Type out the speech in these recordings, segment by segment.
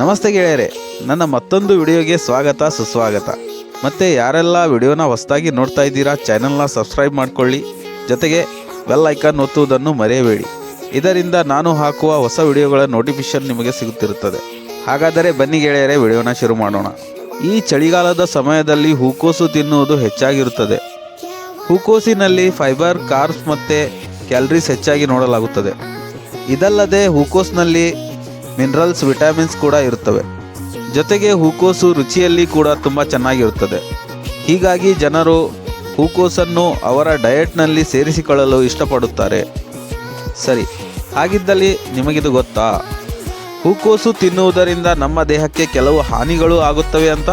ನಮಸ್ತೆ ಗೆಳೆಯರೆ, ನನ್ನ ಮತ್ತೊಂದು ವಿಡಿಯೋಗೆ ಸ್ವಾಗತ, ಸುಸ್ವಾಗತ. ಮತ್ತು ಯಾರೆಲ್ಲ ವಿಡಿಯೋನ ಹೊಸದಾಗಿ ನೋಡ್ತಾ ಇದ್ದೀರಾ, ಚಾನೆಲ್ನ ಸಬ್ಸ್ಕ್ರೈಬ್ ಮಾಡ್ಕೊಳ್ಳಿ. ಜೊತೆಗೆ ವೆಲ್ ಐಕಾನ್ ಒತ್ತುವುದನ್ನು ಮರೆಯಬೇಡಿ. ಇದರಿಂದ ನಾನು ಹಾಕುವ ಹೊಸ ವಿಡಿಯೋಗಳ ನೋಟಿಫಿಕೇಶನ್ ನಿಮಗೆ ಸಿಗುತ್ತಿರುತ್ತದೆ. ಹಾಗಾದರೆ ಬನ್ನಿ ಗೆಳೆಯರೆ, ವಿಡಿಯೋನ ಶುರು ಮಾಡೋಣ. ಈ ಚಳಿಗಾಲದ ಸಮಯದಲ್ಲಿ ಹೂಕೋಸು ತಿನ್ನುವುದು ಹೆಚ್ಚಾಗಿರುತ್ತದೆ. ಹೂಕೋಸಿನಲ್ಲಿ ಫೈಬರ್ ಕಾರ್ಬ್ಸ್ ಮತ್ತು ಕ್ಯಾಲರೀಸ್ ಹೆಚ್ಚಾಗಿ ನೋಡಲಾಗುತ್ತದೆ. ಇದಲ್ಲದೆ ಹೂಕೋಸ್ನಲ್ಲಿ ಮಿನರಲ್ಸ್, ವಿಟಮಿನ್ಸ್ ಕೂಡ ಇರುತ್ತವೆ. ಜೊತೆಗೆ ಹೂಕೋಸು ರುಚಿಯಲ್ಲಿ ಕೂಡ ತುಂಬ ಚೆನ್ನಾಗಿರುತ್ತದೆ. ಹೀಗಾಗಿ ಜನರು ಹೂಕೋಸನ್ನು ಅವರ ಡಯಟ್ನಲ್ಲಿ ಸೇರಿಸಿಕೊಳ್ಳಲು ಇಷ್ಟಪಡುತ್ತಾರೆ. ಸರಿ, ಹಾಗಿದ್ದಲ್ಲಿ ನಿಮಗಿದು ಗೊತ್ತಾ? ಹೂಕೋಸು ತಿನ್ನುವುದರಿಂದ ನಮ್ಮ ದೇಹಕ್ಕೆ ಕೆಲವು ಹಾನಿಗಳು ಆಗುತ್ತವೆ ಅಂತ?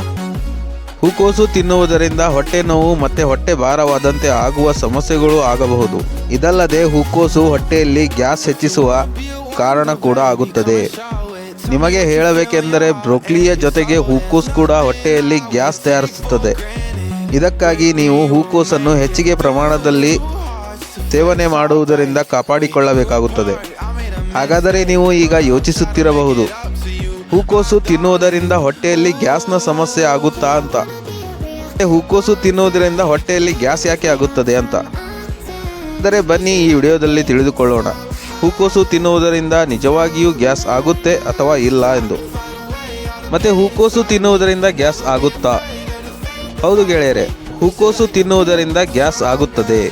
ಹೂಕೋಸು ತಿನ್ನುವುದರಿಂದ ಹೊಟ್ಟೆ ನೋವು ಮತ್ತು ಹೊಟ್ಟೆ ಭಾರವಾದಂತೆ ಆಗುವ ಸಮಸ್ಯೆಗಳು ಆಗಬಹುದು. ಇದಲ್ಲದೆ ಹೂಕೋಸು ಹೊಟ್ಟೆಯಲ್ಲಿ ಗ್ಯಾಸ್ ಹೆಚ್ಚಿಸುವ ಕಾರಣ ಕೂಡ ಆಗುತ್ತದೆ. ನಿಮಗೆ ಹೇಳಬೇಕೆಂದರೆ ಬ್ರೊಕ್ಲಿಯ ಜೊತೆಗೆ ಹೂಕೋಸ್ ಕೂಡ ಹೊಟ್ಟೆಯಲ್ಲಿ ಗ್ಯಾಸ್ ತಯಾರಿಸುತ್ತದೆ. ಇದಕ್ಕಾಗಿ ನೀವು ಹೂಕೋಸನ್ನು ಹೆಚ್ಚಿಗೆ ಪ್ರಮಾಣದಲ್ಲಿ ಸೇವನೆ ಮಾಡುವುದರಿಂದ ಕಾಪಾಡಿಕೊಳ್ಳಬೇಕಾಗುತ್ತದೆ. ಹಾಗಾದರೆ ನೀವು ಈಗ ಯೋಚಿಸುತ್ತಿರಬಹುದು, ಹೂಕೋಸು ತಿನ್ನುವುದರಿಂದ ಹೊಟ್ಟೆಯಲ್ಲಿ ಗ್ಯಾಸ್ನ ಸಮಸ್ಯೆ ಆಗುತ್ತಾ ಅಂತ. ಹೂಕೋಸು ತಿನ್ನುವುದರಿಂದ ಹೊಟ್ಟೆಯಲ್ಲಿ ಗ್ಯಾಸ್ ಯಾಕೆ ಆಗುತ್ತದೆ ಅಂತ. ಆದರೆ ಬನ್ನಿ ಈ ವಿಡಿಯೋದಲ್ಲಿ ತಿಳಿದುಕೊಳ್ಳೋಣ. ಹೂಕೋಸು ತಿನ್ನುವುದರಿಂದ ನಿಜವಾಗಿಯೂ ಗ್ಯಾಸ್ ಆಗುತ್ತೆ ಅಥವಾ ಇಲ್ಲ ಎಂದು. ಮತ್ತೆ ಹೂಕೋಸು ತಿನ್ನುವುದರಿಂದ ಗ್ಯಾಸ್ ಆಗುತ್ತಾ? ಹೌದು ಗೆಳೆಯರೆ, ಹೂಕೋಸು ತಿನ್ನುವುದರಿಂದ ಗ್ಯಾಸ್ ಆಗುತ್ತದೆ.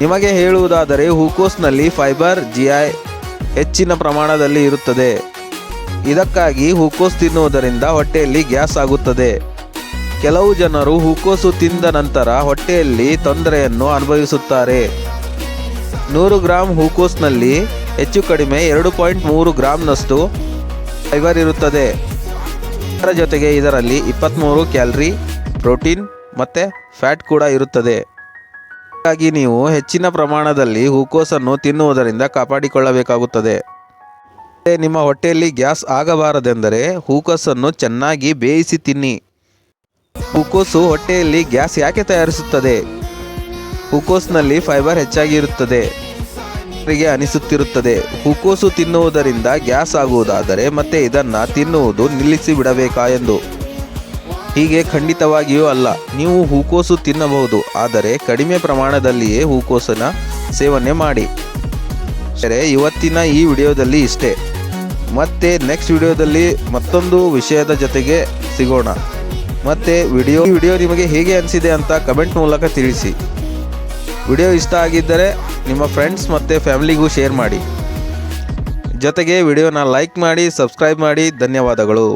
ನಿಮಗೆ ಹೇಳುವುದಾದರೆ ಹೂಕೋಸ್ನಲ್ಲಿ ಫೈಬರ್ ಜಿಐ ಹೆಚ್ಚಿನ ಪ್ರಮಾಣದಲ್ಲಿ ಇರುತ್ತದೆ. ಇದಕ್ಕಾಗಿ ಹೂಕೋಸ್ ತಿನ್ನುವುದರಿಂದ ಹೊಟ್ಟೆಯಲ್ಲಿ ಗ್ಯಾಸ್ ಆಗುತ್ತದೆ. ಕೆಲವು ಜನರು ಹೂಕೋಸು ತಿಂದ ನಂತರ ಹೊಟ್ಟೆಯಲ್ಲಿ ತೊಂದರೆಯನ್ನು ಅನುಭವಿಸುತ್ತಾರೆ. ನೂರು ಗ್ರಾಂ ಹೂಕೋಸ್ನಲ್ಲಿ ಹೆಚ್ಚು ಕಡಿಮೆ ಎರಡು ಪಾಯಿಂಟ್ ಮೂರು ಗ್ರಾಮ್ನಷ್ಟು ಫೈಬರ್ ಇರುತ್ತದೆ. ಇದರ ಜೊತೆಗೆ ಇದರಲ್ಲಿ ಇಪ್ಪತ್ತ್ಮೂರು ಕ್ಯಾಲರಿ, ಪ್ರೋಟೀನ್ ಮತ್ತು ಫ್ಯಾಟ್ ಕೂಡ ಇರುತ್ತದೆ. ಹಾಗಾಗಿ ನೀವು ಹೆಚ್ಚಿನ ಪ್ರಮಾಣದಲ್ಲಿ ಹೂಕೋಸನ್ನು ತಿನ್ನುವುದರಿಂದ ಕಾಪಾಡಿಕೊಳ್ಳಬೇಕಾಗುತ್ತದೆ. ನಿಮ್ಮ ಹೊಟ್ಟೆಯಲ್ಲಿ ಗ್ಯಾಸ್ ಆಗಬಾರದೆಂದರೆ ಹೂಕೋಸನ್ನು ಚೆನ್ನಾಗಿ ಬೇಯಿಸಿ ತಿನ್ನಿ. ಹೂಕೋಸು ಹೊಟ್ಟೆಯಲ್ಲಿ ಗ್ಯಾಸ್ ಯಾಕೆ ತಯಾರಿಸುತ್ತದೆ? ಹೂಕೋಸ್ನಲ್ಲಿ ಫೈಬರ್ ಹೆಚ್ಚಾಗಿರುತ್ತದೆ. ಅವರಿಗೆ ಅನಿಸುತ್ತಿರುತ್ತದೆ. ಹೂಕೋಸು ತಿನ್ನುವುದರಿಂದ ಗ್ಯಾಸ್ ಆಗುವುದಾದರೆ ಮತ್ತೆ ಇದನ್ನು ತಿನ್ನುವುದು ನಿಲ್ಲಿಸಿ ಬಿಡಬೇಕಾ ಎಂದು. ಹೀಗೆ ಖಂಡಿತವಾಗಿಯೂ ಅಲ್ಲ. ನೀವು ಹೂಕೋಸು ತಿನ್ನಬಹುದು. ಆದರೆ ಕಡಿಮೆ ಪ್ರಮಾಣದಲ್ಲಿಯೇ ಹೂಕೋಸನ ಸೇವನೆ ಮಾಡಿ. ಸರಿ, ಇವತ್ತಿನ ಈ ವಿಡಿಯೋದಲ್ಲಿ ಇಷ್ಟೇ. ಮತ್ತೆ ನೆಕ್ಸ್ಟ್ ವಿಡಿಯೋದಲ್ಲಿ ಮತ್ತೊಂದು ವಿಷಯದ ಜೊತೆಗೆ ಸಿಗೋಣ. ಮತ್ತೆ ವಿಡಿಯೋ ವಿಡಿಯೋ ನಿಮಗೆ ಹೇಗೆ ಅನಿಸಿದೆ ಅಂತ ಕಮೆಂಟ್ ಮೂಲಕ ತಿಳಿಸಿ. ವಿಡಿಯೋ ಇಷ್ಟ ಆಗಿದ್ದರೆ ನಿಮ್ಮ ಫ್ರೆಂಡ್ಸ್ ಮತ್ತು ಫ್ಯಾಮಿಲಿಗೂ ಶೇರ್ ಮಾಡಿ. ಜೊತೆಗೆ ವಿಡಿಯೋನ ಲೈಕ್ ಮಾಡಿ ಸಬ್ಸ್ಕ್ರೈಬ್ ಮಾಡಿ. ಧನ್ಯವಾದಗಳು.